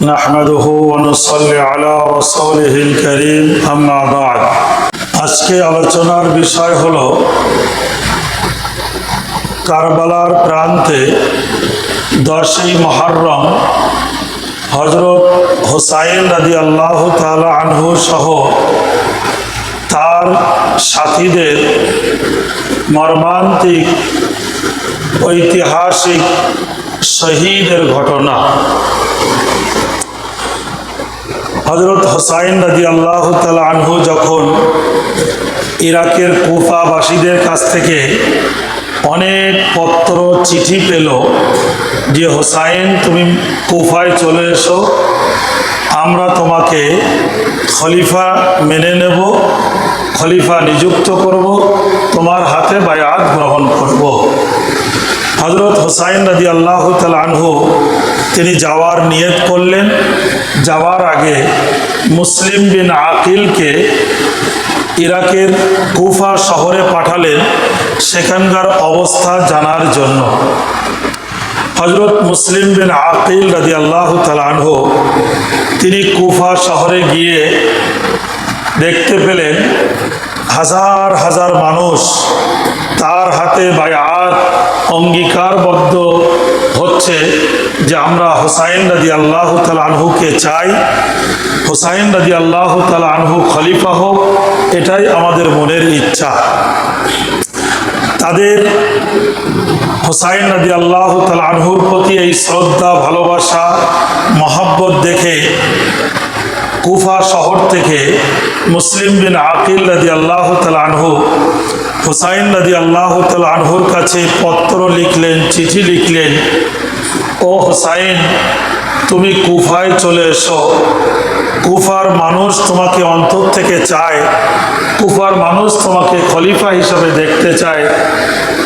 نحمده ونصلي على رسوله الكريم أما بعد আজকে আলোচনার বিষয় হলো কারবালার প্রান্তে দশই মহরম হজরত হোসাইন রাজি আল্লাহ তালা আনহু সহ তার সাথীদের মর্মান্তিক ঐতিহাসিক শহীদের ঘটনা হজরত হোসাইন রাজি আল্লাহ আনহু যখন ইরাকের কুফাবাসীদের কাছ থেকে অনেক পত্র, চিঠি পেল যে, হোসাইন, তুমি কুফায় চলে এসো। আমরা তোমাকে খলিফা মেনে নেব, খলিফা নিযুক্ত করব, তোমার হাতে বায়াত গ্রহণ করব। হজরত হোসাইন রাজি আল্লাহ আনহু, তিনি যাওয়ার নিয়ত করলেন। যাওয়ার আগে মুসলিম বিন আকিলকে ইরাকের কুফা শহরে পাঠালেন সেখানকার অবস্থা জানার জন্য। হজরত মুসলিম বিন আকিল রাজি আল্লাহ আনহু, তিনি কুফা শহরে গিয়ে দেখতে পেলেন হাজার হাজার মানুষ তার হাতে বায়াত অঙ্গীকারবদ্ধ হচ্ছে যে আমরা হোসাইন রাজি আল্লাহ তাল আনহুকে চাই। হোসাইন রাজি আল্লাহ আনহু খলিফা হোক, এটাই আমাদের মনের ইচ্ছা। তাদের হোসাইন রাজি আল্লাহ তাল আনহুর প্রতি এই শ্রদ্ধা, ভালোবাসা, মহাব্বত দেখে কুফা শহর থেকে মুসলিম বিন আকিল রাজি আল্লাহ আনহু হুসাইন রাজি আল্লাহ আনহুর কাছে পত্র লিখলেন, চিঠি লিখলেন, ও হুসাইন, তুমি কুফায় চলে এসো। কুফার মানুষ তোমাকে অন্তর থেকে চায়। কুফার মানুষ তোমাকে খলিফা হিসাবে দেখতে চায়।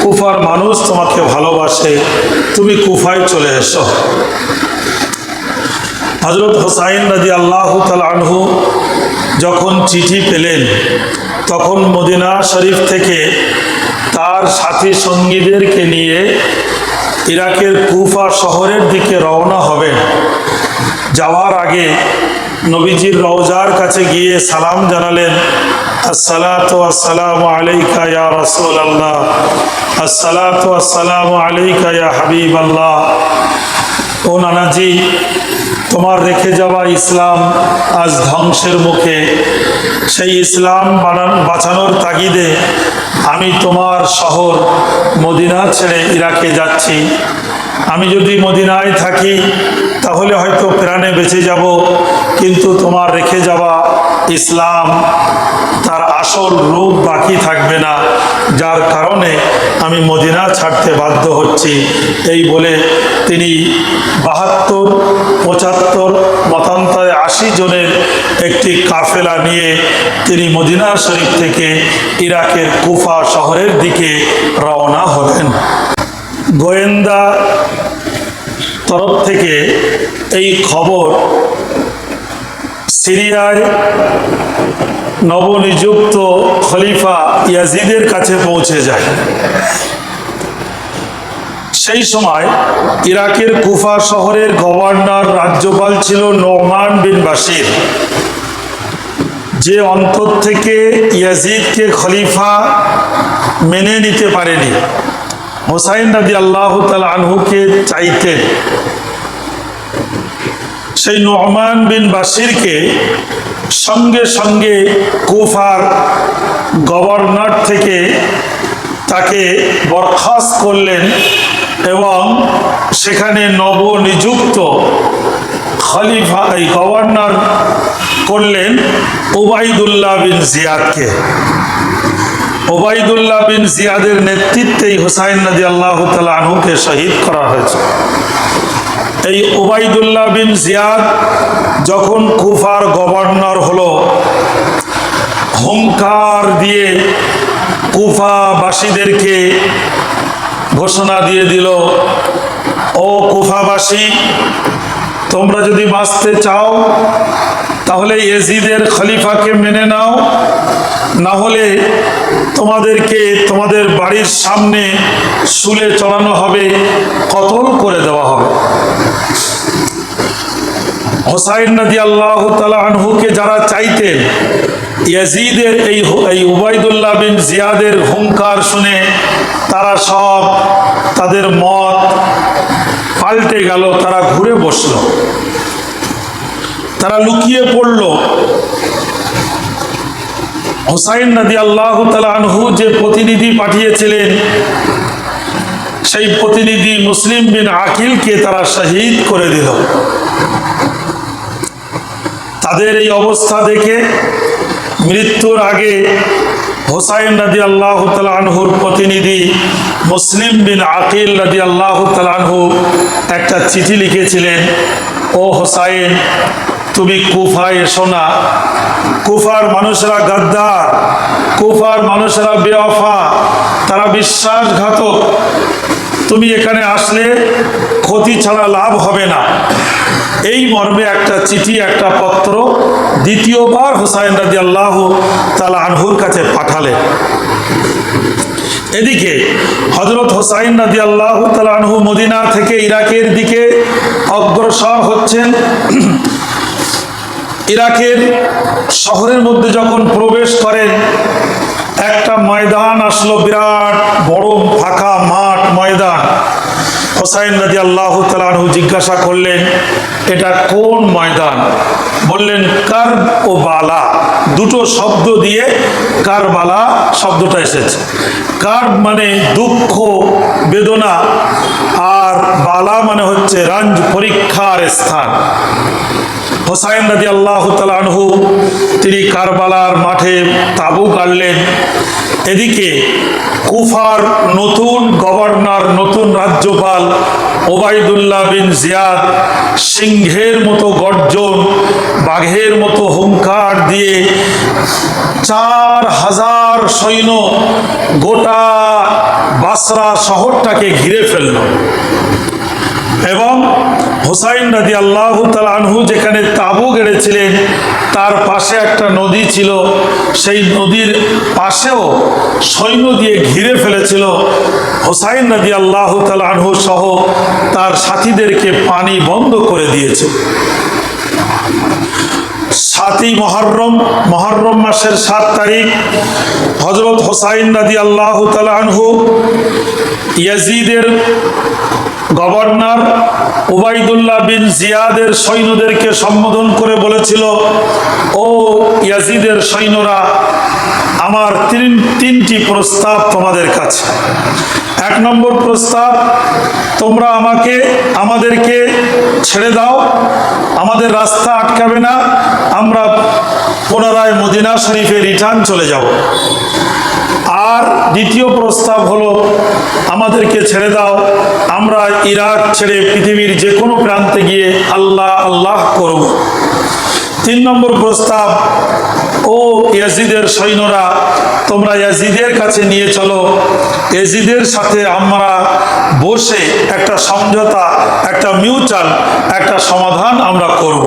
কুফার মানুষ তোমাকে ভালোবাসে। তুমি কুফায় চলে এসো। হজরত হোসাইন রাজি আল্লাহ আনহু যখন চিঠি পেলেন তখন মদিনা শরীফ থেকে তার সাথী সঙ্গীদেরকে নিয়ে ইরাকের কুফা শহরের দিকে রওনা হবেন। যাওয়ার আগে নবীজির রওজার কাছে গিয়ে সালাম জানালেন, আসসালাত আসসালাম আলাইকা ইয়া আল্লাহ আসসালাত আসসালাম আলাইকা ও নানাজি, তোমার রেখে যাওয়া ইসলাম আজ ধ্বংসের মুখে। সেই ইসলাম বানান, বাঁচানোর তাগিদে আমি তোমার শহর মদিনা ছেড়ে ইরাকে যাচ্ছি। আমি যদি মদিনায় থাকি তাহলে হয়তো প্রাণে বেঁচে যাব, কিন্তু তোমার রেখে যাওয়া ইসলাম, তার আসল রূপ বাকি থাকবে না, যার কারণে আমি মদিনা ছাড়তে বাধ্য হচ্ছি। এই বলে তিনি বাহাত্তর, পঁচাত্তর, মতান্তরে আশি জনের একটি কাফেলা নিয়ে তিনি মদিনা শরীফ থেকে ইরাকের কুফা শহরের দিকে রওনা হলেন। গোয়েন্দা তরফ থেকে এই খবর সিরিয়ায় নবনিযুক্ত খলিফা ইয়াজিদের কাছে পৌঁছে যায়। সেই সময় ইরাকের কুফা শহরের গভর্নর রাজ্যপাল ছিল নোমান বিন বাসির যে অন্তর থেকে ইয়াজিদকে খলিফা মেনে নিতে পারেনি। হোসাইন রাজি আল্লাহ আনহুকে চাইতেন সেই নোহমান বিন বাসিরকে সঙ্গে সঙ্গে কুফার গভর্নর থেকে তাকে বরখাস্ত করলেন এবং সেখানে নবনিযুক্ত খলিফা, এই গভর্নর করলেন ওবায়দুল্লাহ বিন জিয়াদকে। ওবায়দুল্লাহ বিন জিয়াদের নেতৃত্বেই হুসাইন নদী আল্লাহ আনহুকে শহীদ করা হয়েছে। এই ওবায়দুল্লাহ বিন জিয়াদ যখন কুফার গভর্নর হলো হুঙ্কার দিয়ে কুফাবাসীদেরকে ঘোষণা দিয়ে দিল, ও কুফাবাসী, তোমরা যদি বাঁচতে চাও, তাহলে এজিদের খলিফাকে মেনে নাও না হলে তোমাদেরকে তোমাদের বাড়ির সামনে শুলে চড়ানো হবে, কতল করে দেওয়া হবে। হোসাইন নদী আল্লাহ আনহুকে যারা চাইতেন, ইয়াজিদের এই এই উবাইদুল্লাহ বিন জিয়াদের হুঙ্কার শুনে তারা সব তাদের মত পাল্টে গেল, তারা ঘুরে বসল। তারা লুকিয়ে পড়ল। হোসাইন নদী আল্লাহ আনহু যে প্রতিনিধি পাঠিয়েছিলেন, সেই প্রতিনিধি মুসলিম বিন আকিলকে তারা শহীদ করে দিল। তাদের এই অবস্থা দেখে মৃত্যুর আগে হোসাইন রাজি আল্লাহ আনহুর প্রতিনিধি মুসলিম বিন আকিল রাজি আল্লাহ আনহু একটা চিঠি লিখেছিলেন, ও হোসাইন তুমি কুফায় এসো না। কুফার মানুষেরা গাদ্দার, কুফার মানুষেরা বেওয়াফা, তারা বিশ্বাসঘাতক। তুমি এখানে আসলে ক্ষতি ছাড়া লাভ হবে না। এই মর্মে একটা চিঠি, একটা পত্র দ্বিতীয়বার হুসাইন রাজি আল্লাহ তালা আনহুর কাছে পাঠালে। এদিকে হজরত হোসাইন রাজি আল্লাহ তালা মদিনা থেকে ইরাকের দিকে অগ্রসর হচ্ছেন। ইরাকের শহরের মধ্যে যখন প্রবেশ করেন, একটা ময়দান আসলো, বিরাট বড় ফাঁকা মাঠ ময়দান। হোসাইন রাজি আল্লাহ তালু জিজ্ঞাসা করলেন, এটা কোন ময়দান? বললেন কার ও বালা দুটো শব্দ দিয়ে কারবালা শব্দটা এসেছে। কার মানে দুঃখ, বেদনা, আর বালা মানে হচ্ছে রাঞ্জ, পরীক্ষার স্থান। হোসাইন রাজি আল্লাহ তালহু তিনি কারবালার মাঠে তাবু গাড়লেন। এদিকে কুফার নতুন গভর্নর, নতুন রাজ্যপাল ওবায়দুল্লাহ বিন জিয়াদ সিংহের মতো গর্জন, বাঘের মতো হুঙ্কার দিয়ে চার হাজার সৈন্য গোটা বাসরা শহরটাকে ঘিরে ফেলল। এবং হোসাইন রাজি আল্লাহ আনহু যেখানে তাবু গেড়েছিলেন, তার পাশে একটা নদী ছিল। সেই নদীর পাশেও সৈন্য দিয়ে ঘিরে ফেলেছিল। হোসাইন রাজি আল্লাহ আনহু সহ তার সাথীদেরকে পানি বন্ধ করে দিয়েছে। সাতই মহরম মহরম মাসের সাত তারিখ হজরত হোসাইন রাজি আল্লাহ আনহু ইয়াজিদের গভর্নর ওবায়দুল্লাহ বিন জিয়াদের সৈন্যদেরকে সম্বোধন করে বলেছিল, ও ইয়াজিদের সৈন্যরা, আমার তিন, তিনটি প্রস্তাব তোমাদের কাছে। এক নম্বর প্রস্তাব, তোমরা আমাকে, আমাদেরকে ছেড়ে দাও, আমাদের রাস্তা আটকাবে না, আমরা পুনরায় মদিনা শরীফে রিটার্ন চলে যাব। আর দ্বিতীয় প্রস্তাব হলো, আমাদেরকে ছেড়ে দাও। আমরা ইরাক ছেড়ে পৃথিবীর যে কোনো প্রান্তে গিয়ে আল্লাহ আল্লাহ করব। তিন নম্বর প্রস্তাব ও ইয়াজিদের সৈন্যরা, তোমরা ইয়াজিদের কাছে নিয়ে চলো ইয়াজিদের সাথে আমরা বসে একটা সমঝোতা, একটা মিউচাল, একটা সমাধান আমরা করব।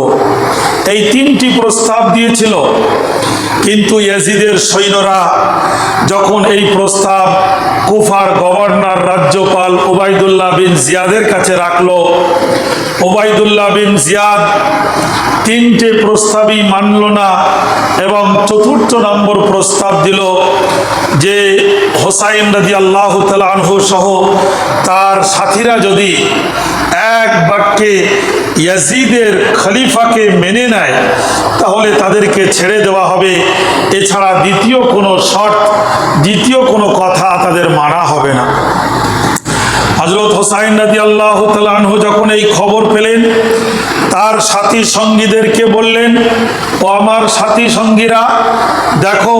এই তিনটি প্রস্তাব দিয়েছিল কিন্তু ইয়াজিদের সৈন্যরা যখন এই প্রস্তাব কুফার গভর্নর রাজ্যপাল ওবায়দুল্লাহ বিন জিয়াদের কাছে রাখল, ওবায়দুল্লাহ বিন জিয়াদ তিনটে প্রস্তাবই মানল না এবং চতুর্থ নম্বর প্রস্তাব দিল যে হোসাইন রাজি আল্লাহ আনহু সহ তার সাথীরা যদি এক বাক্যে ইয়াজিদের খলিফাকে মেনে নেয়, তাহলে তাদেরকে ছেড়ে দেওয়া হবে। এছাড়া দ্বিতীয় কোনো শর্ত, দ্বিতীয় কোনো কথা তাদের মানা হবে না। হজরত হোসাইন রাজি আল্লাহ তালু যখন এই খবর পেলেন তার সাথী সঙ্গীদেরকে বললেন, ও আমার সাথী সঙ্গীরা, দেখো,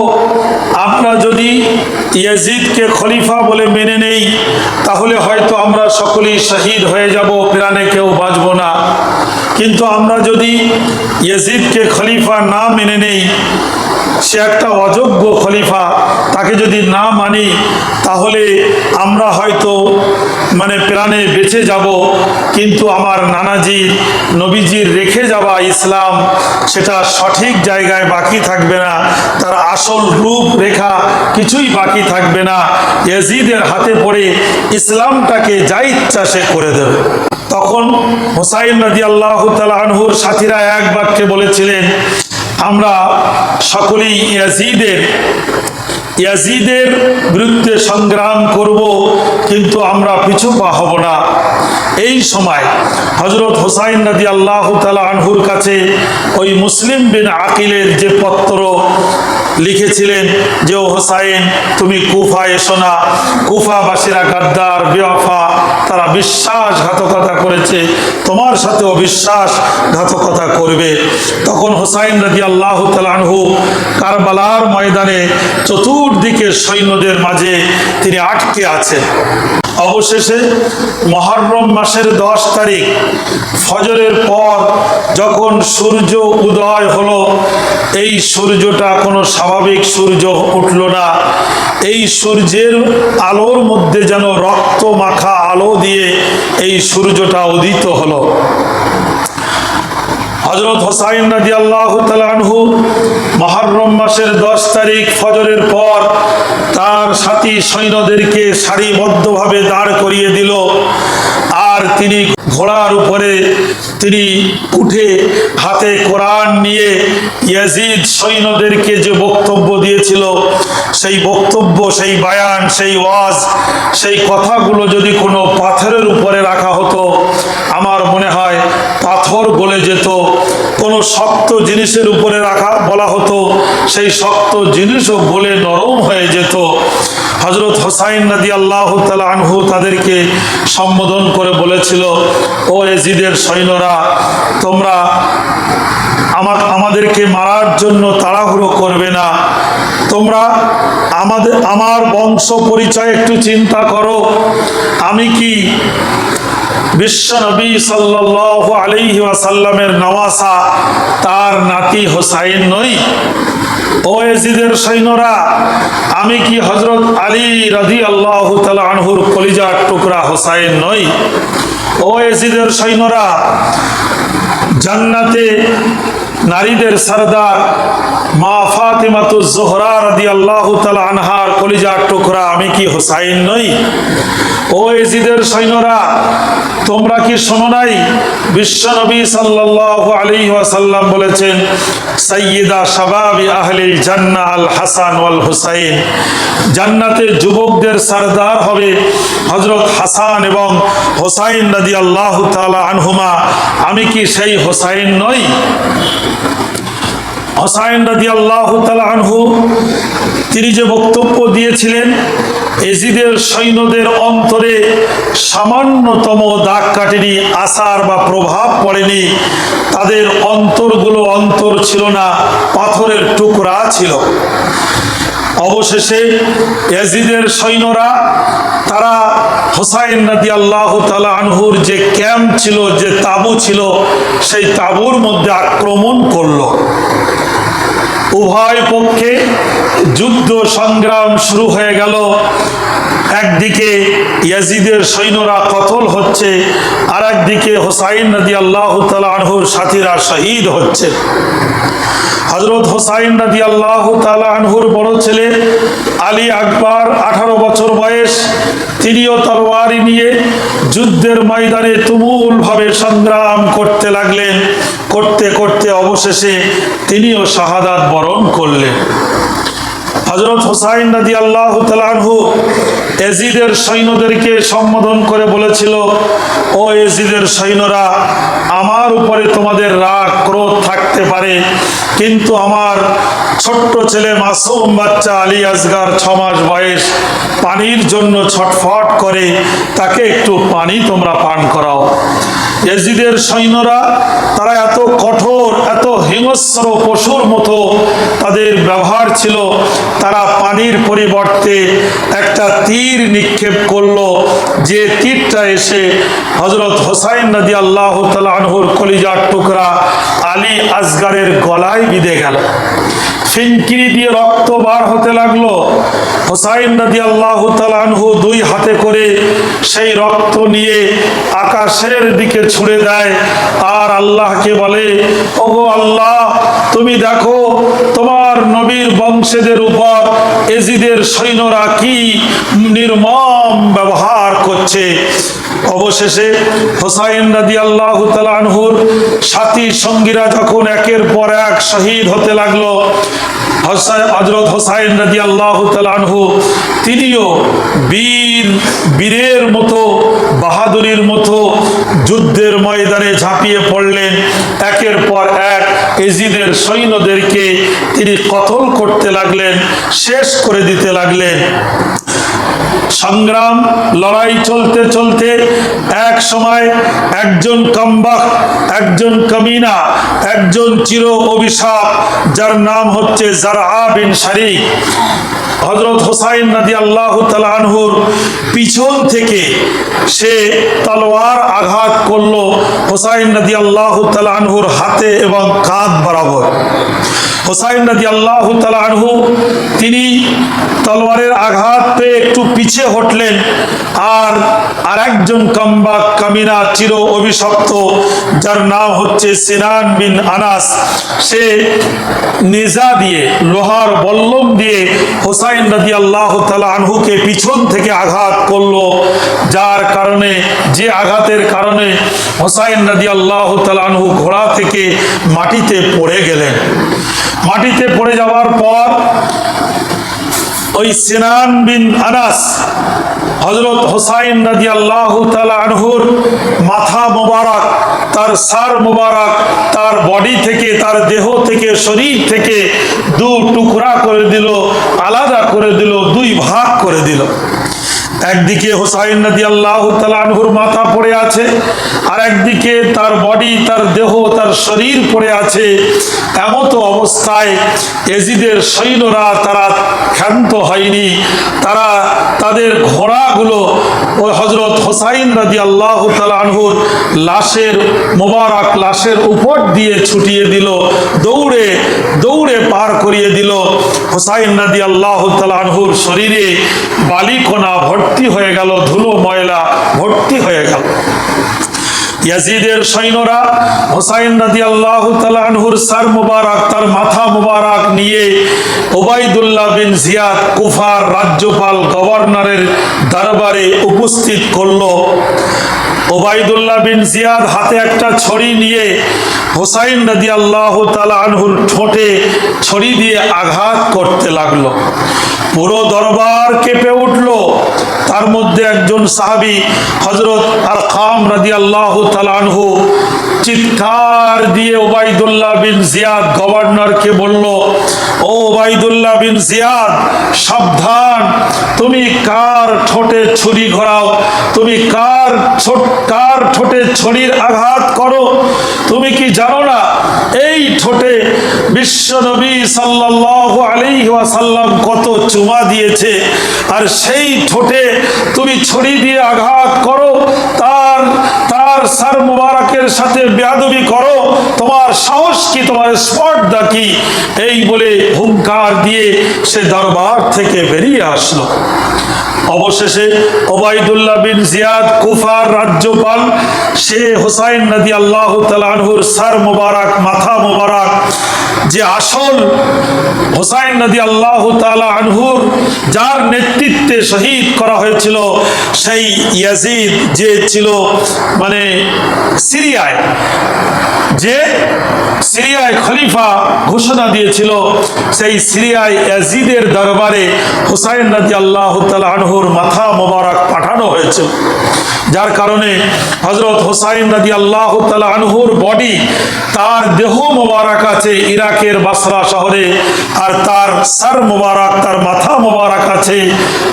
আমরা যদি ইয়াজিদকে খলিফা বলে মেনে নেই, তাহলে হয়তো আমরা সকলেই শহীদ হয়ে যাব, প্রাণে কেউ বাঁচব না। কিন্তু আমরা যদি ইয়াজিদকে খলিফা না মেনে নেই, সে একটা অযোগ্য খলিফা, তাকে যদি না মানি, তাহলে আমরা হয়তো মানে প্রাণে বেঁচে যাব, কিন্তু আমার নানাজির নবীজির রেখে যাওয়া ইসলাম সেটা সঠিক জায়গায় বাকি থাকবে না, তার আসল রূপ রেখা কিছুই বাকি থাকবে না। ইয়াজিদের হাতে পড়ে ইসলামটাকে যা ইচ্ছা সে করে দেবে। তখন হোসাইন রাজি আল্লাহ আনহুর সাথীরা এক বাক্যে বলেছিলেন, আমরা সকলেই ইয়াজিদের ইয়াজিদের বিরুদ্ধে সংগ্রাম করব, কিন্তু আমরা পিছু পা হব না। এই সময় হজরত হোসাইন নদী আল্লাহ তালা আনহুর কাছে ওই মুসলিম বিন আকিলের যে পত্র লিখেছিলেন যে, ও হোসাইন, তুমি কুফা এসো না। কুফাবাসীরা গাদ্দার, বেওয়াফা, তারা বিশ্বাসঘাতকতা করেছে। তোমার সাথেও বিশ্বাসঘাতকতা করবে। তখন হোসাইন রাজি আল্লাহ তালানহু কারবালার ময়দানে চতুর্দিকে সৈন্যদের মাঝে তিনি আটকে আছেন। অবশেষে মহরম মাসের দশ তারিখ, ফজরের পর যখন সূর্য উদয় হলো, এই সূর্যটা কোনো স্বাভাবিক সূর্য উঠল না। এই সূর্যের আলোর মধ্যে যেন রক্ত মাখা আলো দিয়ে এই সূর্যটা উদিত হলো। হজরত হোসাইন রাজি আল্লাহ তালানহু মহরম মাসের দশ তারিখ ফজরের পর তার সাথী সৈন্যদেরকে সারিবদ্ধভাবে দাঁড় করিয়ে দিল। আর তিনি ঘোড়ার উপরে তিনি উঠে হাতে কোরআন নিয়ে ইয়াজিদ সৈন্যদেরকে যে বক্তব্য দিয়েছিল, সেই বক্তব্য, সেই বায়ান, সেই ওয়াজ, সেই কথাগুলো যদি কোনো পাথরের উপরে রাখা হতো, আমার মনে হয় পাথর গলে যেত। কোনো শক্ত জিনিসের উপরে রাখা বলা হতো, সেই শক্ত জিনিসও গলে নরম হয়ে যেত। হজরত হোসাইন নদী আল্লাহ আনহু তাদেরকে সম্বোধন করে বলেছিল, ও এজিদের সৈন্যরা, তোমরা আমার, আমাদেরকে মারার জন্য তাড়াহুড়ো করবে না। তোমরা আমাদের, আমার বংশ পরিচয় একটু চিন্তা করো। আমি কি বিশ্বনবী সাল্লাহ আলাইহি ওয়াসাল্লামের নওয়াসা, তার নাতি হোসাইন নই? ও এজিদের সৈন্যরা, আমি কি হজরত আলী রাজি আল্লাহ আনহুর কলিজার টুকরা হোসাইন নই? ওয়েজিদের সৈন্যরা, জান্নাতে নারীদের সরদার মা ফাতিমাতু জোহরা রাদি আল্লাহ আনহার কলিজার টুকরা, আমি কি হোসাইন নই? ও এজিদের সৈন্যরা, তোমরা কি শোনো নাই? বিশ্বনবী সাল্লাল্লাহু আলাইহি ওয়াসাল্লাম বলেছেন, সাইয়্যিদা শাবাবি আহলিল জান্নাহ আল হাসান ওয়াল হুসাইন। জান্নাতে যুবকদের সরদার হবে হযরত হাসান এবং হোসাইন রাদিয়াল্লাহু তাআলা আনহুমা। আমি কি সেই হোসাইন নই? হোসাইন রাজি আল্লাহ আনহু, তিনি যে বক্তব্য দিয়েছিলেন, এজিদের সৈন্যদের অন্তরে সামান্যতম দাগ কাটেনি, আসার বা প্রভাব পড়েনি, তাদের অন্তরগুলো অন্তর ছিল না, পাথরের টুকরা ছিল। অবশেষে ইয়াজিদের সৈন্যরা, তারা হোসাইন নদী আল্লাহ তালা আনহুর যে ক্যাম্প ছিল, যে তাবু ছিল, সেই তাবুর মধ্যে আক্রমণ করল। উভয় পক্ষে যুদ্ধ সংগ্রাম শুরু হয়ে গেল। একদিকে ইয়াজিদের সৈন্যরা কতল হচ্ছে আর একদিকে হোসাইন নদী আল্লাহ আনহুর সাথীরা শহীদ হচ্ছে। হজরত হোসাইন রাজি আল্লাহ আনহুর বড় ছেলে আলী আকবর, আঠারো বছর বয়স, তিনিও তরবারি নিয়ে যুদ্ধের ময়দানে তুমুলভাবে সংগ্রাম করতে লাগলেন। করতে করতে অবশেষে তিনিও শাহাদাত বরণ করলেন। হজরত হোসাইন রাজি আল্লাহ তালাহু এজিদের সৈন্যদেরকে সম্বোধন করে বলেছিল, ও এজিদের সৈন্যরা, আমার উপরে তোমাদের রাগ, ক্রোধ থাকতে পারে, কিন্তু আমার ছোট্ট ছেলে মাসুম বাচ্চা আলী আসগার ছ মাস বয়স। পানির জন্য ছটফট করে, তাকে একটু পানি তোমরা পান করাও। এজিদের সৈন্যরা, তারা এত কঠোর, এত হিংস্র পশুর মতো তাদের ব্যবহার ছিল। তারা পানির পরিবর্তে একটা তীর নিক্ষেপ করল। যে তীরটা এসে হজরত হোসাইন নদী আল্লাহ আনহুর কলিজার টুকরা আলী আসগারের গলায় বিঁধে গেল। ফিনকিরি দিয়ে রক্ত বার হতে লাগল। হোসাইন নদী আল্লাহ তালানহু দুই হাতে করে সেই রক্ত নিয়ে আকাশের দিকে ছুড়ে দেয়। আর আল্লাহকে বলে, ওগো আল্লাহ, তুমি দেখো, তোমার নবীর বংশেদের উপর এজিদের সৈন্যরা কি নির্মম ব্যবহার করছে? অবশেষে হোসাইন রাজি আল্লাহ তালানহুর সাথী সঙ্গীরা যখন একের পর এক শহীদ হতে লাগল হজরত হোসাইন রাজি আল্লাহ তালানহু তিনিও বীর, বীরের মতো, বাহাদুরির মতো যুদ্ধের ময়দানে ঝাঁপিয়ে পড়লেন। একের পর এক এজিদের সৈন্যদেরকে তিনি কতল করতে লাগলেন, শেষ করে দিতে লাগলেন। সংগ্রাম, লড়াই চলতে চলতে এক সময় একজন কাম্বাক, একজন কামিনা, একজন চির অভিশাপ, যার নাম হচ্ছে জারা বিন শারিক। হজরত হোসাইন পিছন থেকে সে তলোয়ার আঘাত করল হোসাইন নদী আল্লাহ তালানহুর হাতে এবং কাঁধ বরাবর। হোসাইন নদী আল্লাহ তালানহু তিনি তলোয়ারের আঘাত পেয়ে একটু পিছে হটলেন আর আরেকজন কাম্বা কামিনা চির অভিশপ্ত, যার নাম হচ্ছে সিনান বিন আনাস। সে নেজা দিয়ে, লোহার বল্লম দিয়ে হোসাইন নদী আল্লাহ তালা আনহুকে পিছন থেকে আঘাত করল, যার কারণে, যে আঘাতের কারণে হোসাইন নদী আল্লাহ তালা আনহু ঘোড়া থেকে মাটিতে পড়ে গেলেন। মাটিতে পড়ে যাওয়ার পর ওই সিনান বিন আনাস হজরত হোসাইন রাজি আল্লাহ আনহুর মাথা মোবারক, তার সার মোবারক, তার বডি থেকে, তার দেহ থেকে, শরীর থেকে দু টুকরা করে দিল, আলাদা করে দিল, দুই ভাগ করে দিল। একদিকে হোসাইন নদী আল্লাহ তালানহুর মাথা পড়ে আছে আর একদিকে তার বডি তার দেহ, তার শরীর পড়ে আছে এমতো অবস্থায় এজিদের সৈন্যরা তারা ক্ষান্ত হয়নি। তারা তাদের ঘোড়াগুলো ওই হজরত হোসাইন নদী আল্লাহ তালানহুর লাশের, মোবারক লাশের উপর দিয়ে ছুটিয়ে দিল, দৌড়ে দৌড়ে পার করিয়ে দিল। হোসাইন নদী আল্লাহ তালানহুর শরীরে বালিকোনা ভর্তি হয়ে গেল, ধুলো, ময়লা ভর্তি হয়ে গেল। ইয়াজিদের সৈন্যরা হোসাইন রাদি আল্লাহ তালানহুর সার মুবারক, তার মাথা মুবারক নিয়ে ওবায়দুল্লাহ বিন জিয়াদ কুফার রাজ্যপাল গভর্নরের দরবারে উপস্থিত করল। ওবায়দুল্লাহ বিন জিয়াদ হাতে একটা ছড়ি নিয়ে হোসাইন রাদি আল্লাহ আনহুর ঠোঁটে ছড়ি দিয়ে আঘাত করতে লাগল। পুরো দরবার কেঁপে উঠল। তার মধ্যে একজন সাহাবি হজরত আর খাম রাজি আল্লাহ তালানহু চিৎকার দিয়ে ওবায়দুল্লাহ বিন জিয়াদ গভর্নরকে বলল, ও ওবায়দুল্লাহ বিন জিয়াদ, সাবধান তুমি কার ঠোঁটে ছুরি ঘোরাও? তুমি কার কার ঠোঁটে ছড়ির আঘাত করো? তুমি কি জানো না? এই ঠোঁটে বিশ্বনবী সাল্লাল্লাহু আলাইহি ওয়াসাল্লাম কত চুমা দিয়েছে। আর সেই ঠোঁটে তুমি ছড়ি দিয়ে আঘাত করো তার সার মুবারকের সাথে বেয়াদবি করো। তোমার সাহস কি? তোমার স্পর্ধা কি? এই বলে হুঙ্কার দিয়ে সে দরবার থেকে বেরিয়ে আসলো। অবশেষে ওবায়দুল্লাহ বিন জিয়াদ কুফার রাজ্যপাল, সে হোসাইন নদী আল্লাহ তালানহুর সার মোবারক, মাথা মোবারক, যে আসল হোসাইন নদী আল্লাহ তালা আনহুর, যার নেতৃত্বে শহীদ করা হয়েছিল সেই ইয়াজিদ যে ছিল মানে সিরিয়ায়, যে সিরিয়ায় খলিফা ঘোষণা দিয়েছিল সেই সিরিয়ায় ইয়াজিদের দরবারে হুসাইন রাজি আল্লাহ আনহুর মাথা মোবারক পাঠানো হয়েছিল। যার কারণে হজরত হোসাইন রাজি আল্লাহ আনহুর বডি তার দেহ মোবারক আছে ইরাকের বাসরা শহরে আর তার সার মোবারক, তার মাথা মোবারক আছে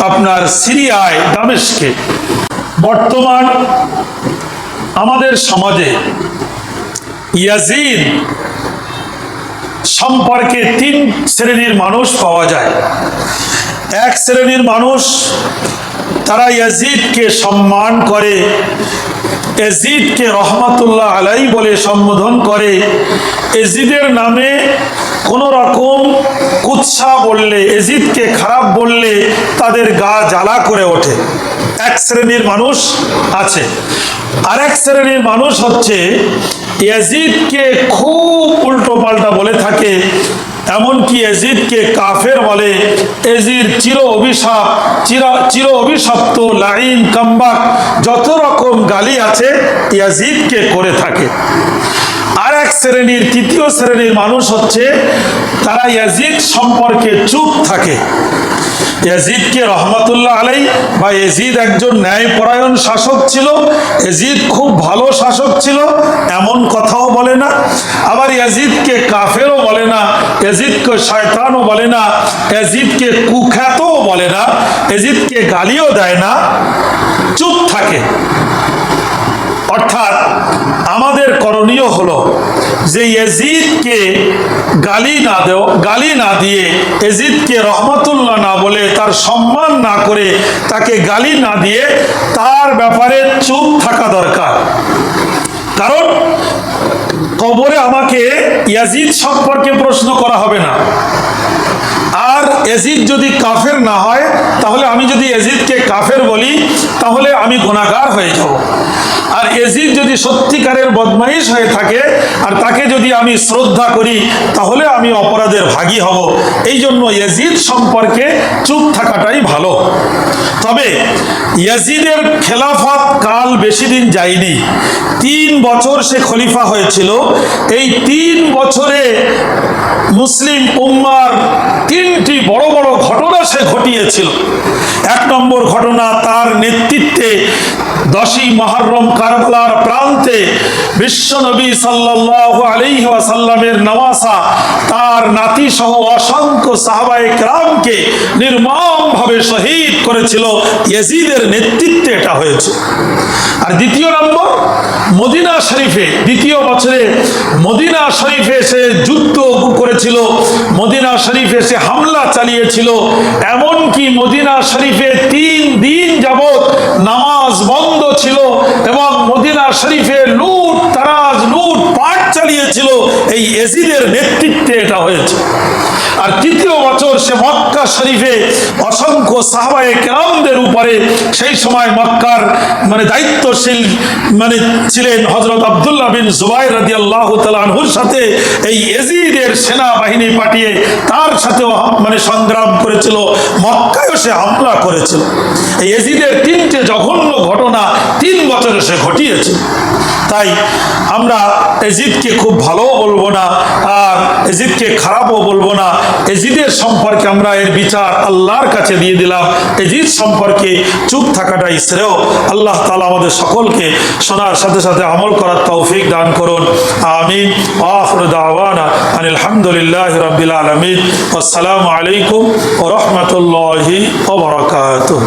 আপনার সিরিয়ায় দামেশকে। বর্তমান আমাদের সমাজে ইয়াজিদ সম্পর্কে তিন শ্রেণির মানুষ পাওয়া যায়। এক শ্রেণির মানুষ, তারা ইয়াজিদকে সম্মান করে এজিদকে রহমাতুল্লাহ আলাই বলে সম্বোধন করে। এজিদের নামে কোন রকম কুৎসা বললে, এজিদকে খারাপ বললে তাদের গা জ্বালা করে ওঠে। এক শ্রেণির মানুষ আছে। আরেক শ্রেণির মানুষ হচ্ছে, এজিদকে খুব উল্টো পাল্টা বলে থাকে, এমনকি এজিদকে কাফের বলে, এজিদ চির অভিশাপ, চিরা, চির অভিশপ্ত লাইন কাম্বাক, যত রকম গালি আছে ইয়াজিদকে করে থাকে। শ্রেণির, তৃতীয় শ্রেণির মানুষ হচ্ছে তারা ইয়াজিদ সম্পর্কে চুপ থাকে। ইয়াজিদকে রহমতুল্লাহ আলাই বা এজিদ একজন ন্যায়পরায়ণ শাসক ছিল এজিদ খুব ভালো শাসক ছিল, এমন কথাও বলে না। আবার ইয়াজিদকে কাফেরও বলে না এজিদকে শয়তানও বলে না এজিদকে কুখ্যাতও বলে না এজিদকে গালিও দেয় না, চুপ থাকে। অর্থাৎ আমাদের করণীয় হলো যে এজিদকে গালি না দেও, গালি না দিয়ে এজিদকে রহমতুল্লাহ না বলে, তার সম্মান না করে তাকে গালি না দিয়ে তার ব্যাপারে চুপ থাকা দরকার। কারণ কবরে আমাকে ইয়াজিদ সম্পর্কে প্রশ্ন করা হবে না। এজিদ যদি কাফের না হয়, তাহলে আমি যদি এজিদকে কাফের বলি, তাহলে আমি গুণাগার হয়ে যাব। আর এজিদ যদি সত্যিকারের বদমাইশ হয়ে থাকে, আর তাকে যদি আমি শ্রদ্ধা করি, তাহলে আমি অপরাধের ভাগী হব। এই জন্য এজিদ সম্পর্কে চুপ থাকাটাই ভালো। তবে ইয়াজিদের খেলাফত কাল বেশি দিন যায়নি। তিন বছর সে খলিফা হয়েছিল। এই তিন বছরে মুসলিম উম্মার তিনটি বড় বড় ঘটনা সে ঘটিয়েছিল। এক নম্বর ঘটনা তার নেতৃত্বে দশই মহরম কারবালার প্রান্তে বিশ্বনবী সাল্লাল্লাহু আলাইহি ওয়াসাল্লামের নওয়াসা তার নাতি সহ অসংখ্য সাহাবায়ে কেরামকে নির্মমভাবে শহীদ করেছিল। ইয়াজিদের নেতৃত্বে এটা হয়েছে। আর দ্বিতীয় নম্বর, মদিনা শরীফে, দ্বিতীয় বছরে মদিনা শরীফে সে যুদ্ধ করেছিল। মদিনা শরীফে সে হামলা চালিয়েছিল। এমনকি মদিনা শরীফে তিন দিন ছিল এবং মদিনা শরীফে লুট তারাজ লুট চালিয়েছিল। এই এজিদের নেতৃত্বে এটা হয়েছে। আর তৃতীয় বছর সে মক্কা শরীফে অসংখ্য সাহাবায়ে কেরামদের উপরে সেই সময় মক্কার মানে দায়িত্বশীল মানে ছিলেন হজরত আবদুল্লাহ বিন জুবাই রাজি আল্লাহ তালহুর সাথে এই এজিদের সেনাবাহিনী পাঠিয়ে তার সাথেও মানে সংগ্রাম করেছিল। মক্কায়ও সে হামলা করেছিল। এই এজিদের তিনটে জঘন্য ঘটনা তিন বছরে সে ঘটিয়েছে। তাই আমরা এজিদকে খুব ভালোও বলব না, আর এজিদকে খারাপও বলব না। এজিদের সম্পর্কে আমরা এর বিচার আল্লাহর কাছে দিয়ে দিলাম। এজিদ সম্পর্কে চুপ থাকাটাই শ্রেয়। আল্লাহ তালা আমাদের সকলকে শোনার সাথে সাথে আমল করার তৌফিক দান করুন। আমিন। আফর আলহামদুলিল্লাহ রবিল আলমিন। আসসালামু আলাইকুম ও রহমতুল্লাহি ওবরাকাতুহ